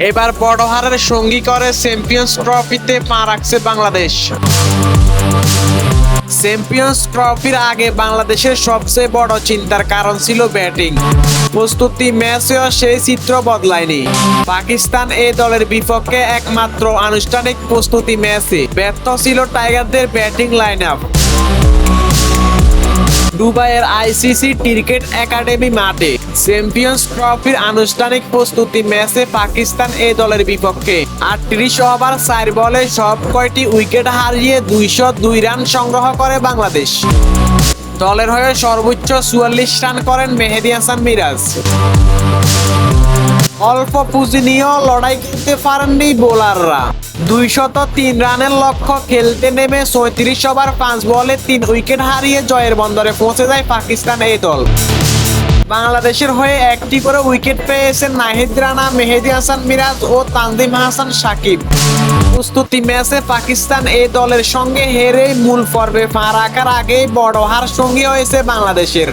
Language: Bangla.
এবার বড় হারের সঙ্গী করে চ্যাম্পিয়ন্স ট্রফিতে পা রাখছে বাংলাদেশ। চ্যাম্পিয়ন্স ট্রফির আগে বাংলাদেশের সবচেয়ে বড় চিন্তার কারণ ছিল ব্যাটিং প্রস্তুতি ম্যাচেও সেই চিত্র বদলায়নি। পাকিস্তান এই দলের বিপক্ষে একমাত্র আনুষ্ঠানিক প্রস্তুতি ম্যাচে ব্যর্থ ছিল টাইগারদের ব্যাটিং লাইন আপ দুবাইয়ের আইসিসি ক্রিকেট একাডেমি মাঠে চ্যাম্পিয়ন্স ট্রফির আনুষ্ঠানিক প্রস্তুতি ম্যাচে পাকিস্তান এই দলের বিপক্ষে। আটত্রিশ ওভার, চার বলে সব কয়টি উইকেট হারিয়ে দুইশো দুই রান সংগ্রহ করে বাংলাদেশ। দলের হয়ে সর্বোচ্চ চুয়াল্লিশ রান করেন মেহেদি হাসান মিরাজ। অল্প পুঁজি নিয়েও লড়াই করতে পারেননি বোলাররা। দুইশত তিন রানের লক্ষ্য খেলতে নেমে ছয়ত্রিশ ওভার পাঁচ বলে তিন উইকেট হারিয়ে জয়ের বন্দরে পৌঁছে যায় পাকিস্তান এই দল। বাংলাদেশের হয়ে একটি করে উইকেট পেয়েছেন নাহিদ রানা, মেহেদি হাসান মিরাজ ও তানজিম হাসান সাকিব। প্রস্তুতি ম্যাচে পাকিস্তান এই দলের সঙ্গে হেরে মূল পর্বে পা রাখার আগেই বড় হার সঙ্গী হয়েছে বাংলাদেশের।